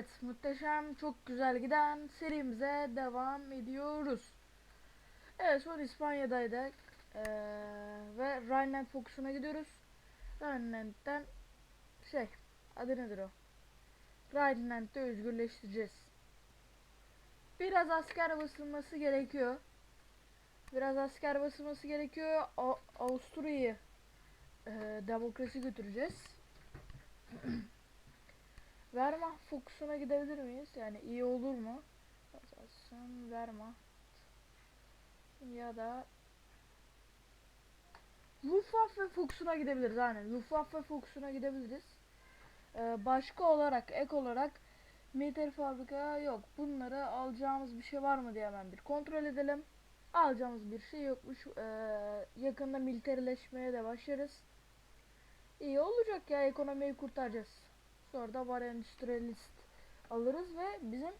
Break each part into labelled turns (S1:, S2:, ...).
S1: Evet, muhteşem, çok güzel giden serimize devam ediyoruz. Evet, son İspanya'daydık. Ee, ve Rhineland Fokus'una gidiyoruz. Rhineland'den şey, adı nedir o? Rhineland'de özgürleştireceğiz. Biraz asker basılması gerekiyor. Biraz asker basılması gerekiyor. A- Avusturya'yı e, demokrasi götüreceğiz. Wehrmacht fokusuna gidebilir miyiz? Yani iyi olur mu? Basarsın Wehrmacht ya da Luftwaffe fokusuna gidebiliriz aynen. Luftwaffe fokusuna gidebiliriz. Ee, başka olarak ek olarak militer fabrika yok. Bunları alacağımız bir şey var mı diye hemen bir kontrol edelim. Alacağımız bir şey yokmuş. Ee, yakında militerleşmeye de başlarız. İyi olacak ya ekonomiyi kurtaracağız. Sonra da var endüstriyalist alırız ve bizim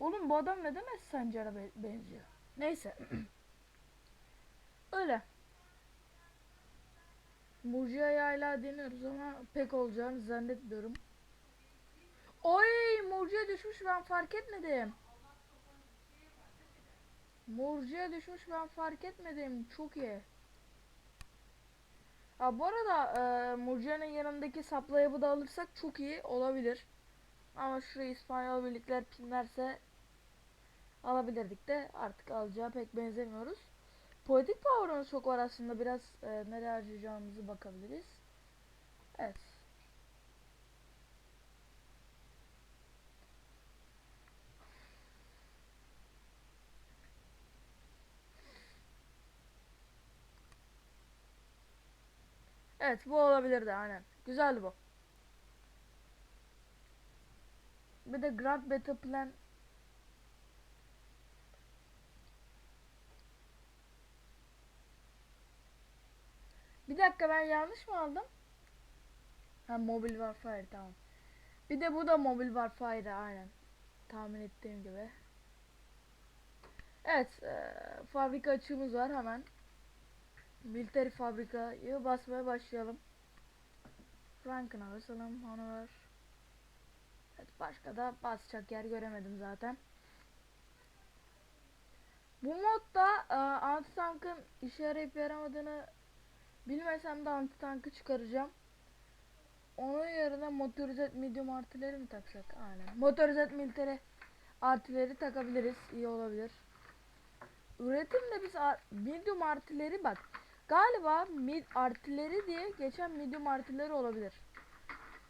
S1: Oğlum bu adam neden Essencer'e be- benziyor? Neyse. Öyle. Murcia'yı hala deniyoruz ama pek olacağını zannetmiyorum. Oy Murcia düşmüş ben fark etmedim. Murcia düşmüş ben fark etmedim. Çok iyi. Ha bu arada e, Murcia'nın yanındaki saplayabı da alırsak çok iyi olabilir. Ama şurayı İspanyol birlikler pinlerse alabilirdik de artık alacağı pek benzemiyoruz. Politik power'ımız çok var aslında biraz e, nereye harcayacağımızı bakabiliriz. Evet. Evet bu olabilirdi aynen. Güzeldi bu. Bir de Grand Beta Plan Bir dakika ben yanlış mı aldım? Ha Mobile Warfare tamam. Bir de bu da Mobile Warfare aynen. Tahmin ettiğim gibi. Evet, e, fabrika açığımız var hemen. Military fabrikayı basmaya başlayalım. Frank'ına basalım, Hanover. Evet, başka da basacak yer göremedim zaten. Bu modda e, anti tankın işe yarayıp yaramadığını bilmesem de anti tankı çıkaracağım. Onun yerine motorized medium artileri mi taksak? Aynen. Motorized military artileri takabiliriz. İyi olabilir. Üretimde biz medium artileri bak. Galiba mid artileri diye geçen medium artileri olabilir.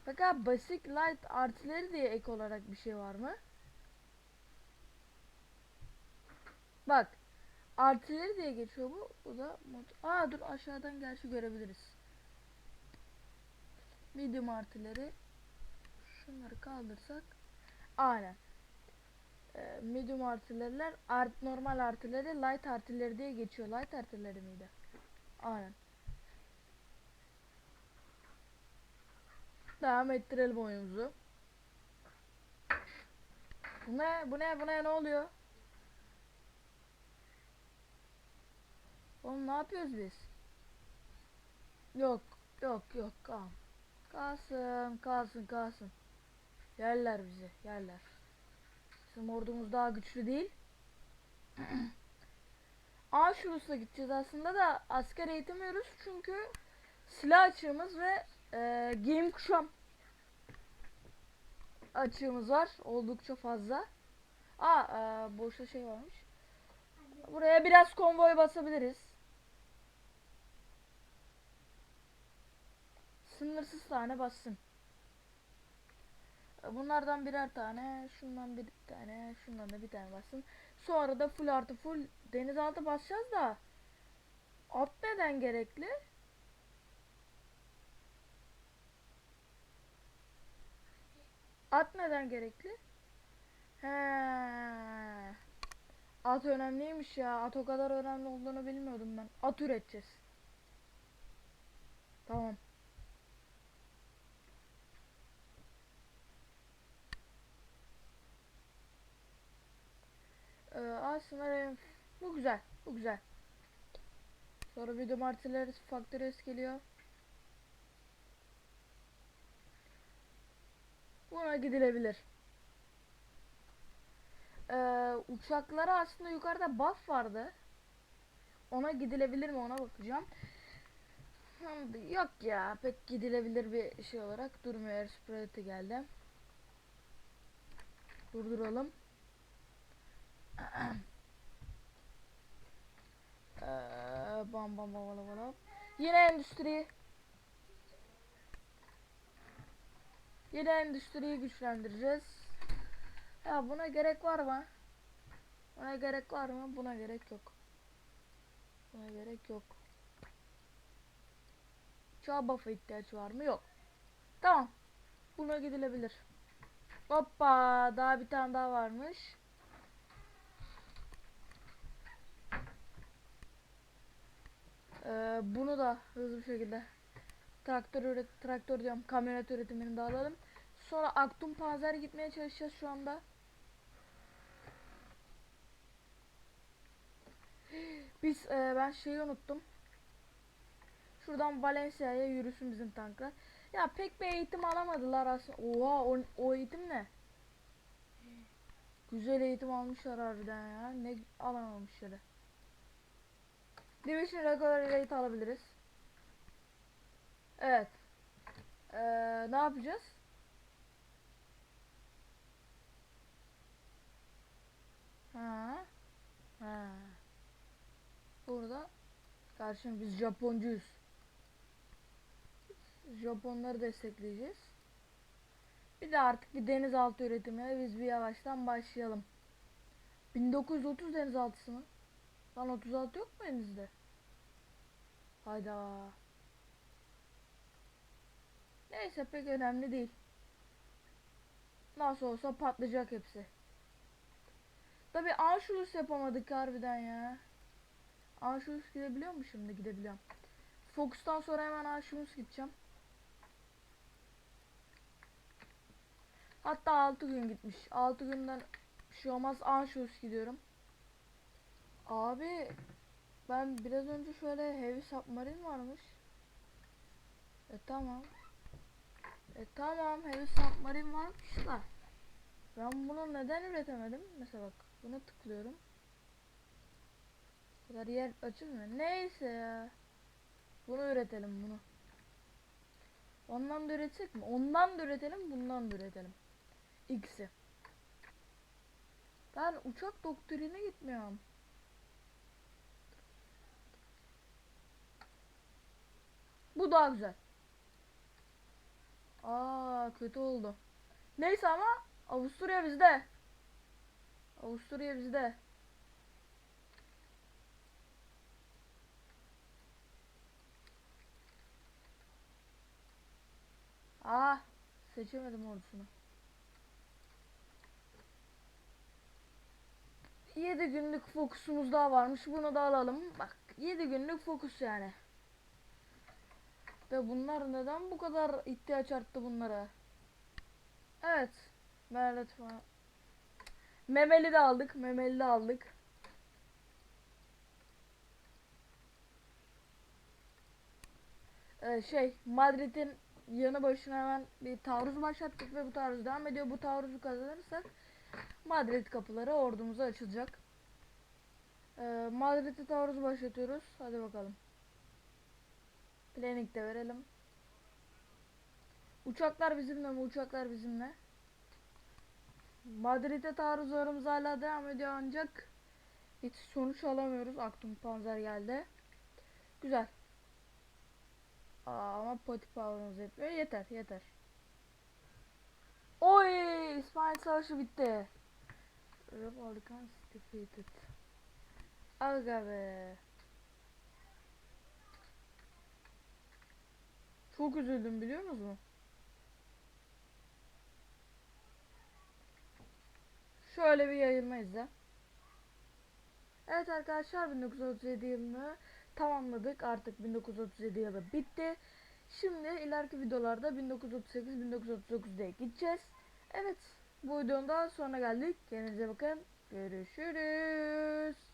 S1: Fakat basic light artileri diye ek olarak bir şey var mı? Bak. Artileri diye geçiyor bu. Bu da mod. Aa dur aşağıdan gerçi görebiliriz. Medium artileri. Şunları kaldırsak. Aynen. Ee, medium artileriler art, normal artileri light artileri diye geçiyor. Light artileri miydi? Aynen. Devam ettirelim oyunumuzu. Bu ne? Bu ne? Bu ne? Ne oluyor? Oğlum ne yapıyoruz biz? Yok. Yok yok. Kalm. Kalsın. Kalsın. Kalsın. Yerler bizi. Yerler. Bizim ordumuz daha güçlü değil. Anşurus'a gideceğiz aslında da asker eğitemiyoruz çünkü silah açığımız ve e, giyim kuşam açığımız var oldukça fazla. Aa e, boşta şey varmış. Buraya biraz konvoy basabiliriz. Sınırsız tane bassın. Bunlardan birer tane, şundan bir tane, şundan da bir tane bassın. Sonra da full artı full denizaltı basacağız da at neden gerekli? At neden gerekli? He. At önemliymiş ya. At o kadar önemli olduğunu bilmiyordum ben. At üreteceğiz. Tamam. Ee, aslında benim- bu güzel. Bu güzel. Sonra video martileri Factories geliyor. Bu buna gidilebilir. Ee, uçaklara aslında yukarıda buff vardı. Ona gidilebilir mi ona bakacağım. Yok ya pek gidilebilir bir şey olarak durmuyor. Airspirate geldi. Durduralım. Ee, bam bam bam bam bam. Yine endüstri. Yine endüstriyi güçlendireceğiz. Ya buna gerek var mı? Buna gerek var mı? Buna gerek yok. Buna gerek yok. Çağ buff'a ihtiyaç var mı? Yok. Tamam. Buna gidilebilir. Hoppa daha bir tane daha varmış. Ee, bunu da hızlı bir şekilde traktör üret traktör diyorum kamyonet üretimini de alalım. Sonra Aktum Panzer gitmeye çalışacağız şu anda. Biz e, ben şeyi unuttum. Şuradan Valencia'ya yürüsün bizim tanklar. Ya pek bir eğitim alamadılar aslında. Oha o, o eğitim ne? Güzel eğitim almışlar harbiden ya. Ne alamamışlar. Division Regular Rate alabiliriz. Evet. Ee, ne yapacağız? Ha. Ha. Burada karşım biz Japoncuyuz. Japonları destekleyeceğiz. Bir de artık bir denizaltı üretimine biz bir yavaştan başlayalım. 1930 denizaltısı mı? Lan 36 yok mu elinizde? Hayda. Neyse pek önemli değil. Nasıl olsa patlayacak hepsi. Tabi Anschluss yapamadık harbiden ya. Anschluss gidebiliyor mu şimdi? Gidebiliyorum. Fokus'tan sonra hemen Anschluss gideceğim. Hatta 6 gün gitmiş. 6 günden bir şey olmaz Anschluss gidiyorum. Abi ben biraz önce şöyle heavy submarine varmış. E tamam. E tamam heavy submarine varmış da. Ben bunu neden üretemedim? Mesela bak buna tıklıyorum. Bu kadar yer açılmıyor. Neyse ya. Bunu üretelim bunu. Ondan da üretsek mi? Ondan da üretelim, bundan da üretelim. İkisi. Ben uçak doktorine gitmiyorum. Bu daha güzel. Aa kötü oldu. Neyse ama Avusturya bizde. Avusturya bizde. Aa seçemedim ordusunu. 7 günlük fokusumuz daha varmış. Bunu da alalım. Bak 7 günlük fokus yani. Ve bunlar neden bu kadar ihtiyaç arttı bunlara? Evet. Merlet falan. Memeli de aldık. Memeli de aldık. Ee, şey Madrid'in yanı başına hemen bir taarruz başlattık ve bu taarruz devam ediyor. Bu taarruzu kazanırsak Madrid kapıları ordumuza açılacak. Ee, Madrid'e taarruz başlatıyoruz. Hadi bakalım. Planning de verelim. Uçaklar bizimle mi? Uçaklar bizimle. Madrid'e taarruzlarımız hala devam ediyor ancak hiç sonuç alamıyoruz. Aktum Panzer geldi. Güzel. Aa, ama poti power'ımız yetmiyor. Yeter, yeter. Oy! İsmail Savaşı bitti. Republicans defeated. Aga be. Çok üzüldüm biliyor musun? Şöyle bir yayılma izle. Evet arkadaşlar 1937 yılını tamamladık. Artık 1937 yılı bitti. Şimdi ileriki videolarda 1938-1939'da gideceğiz. Evet bu videonun da sonuna geldik. Kendinize bakın. Görüşürüz.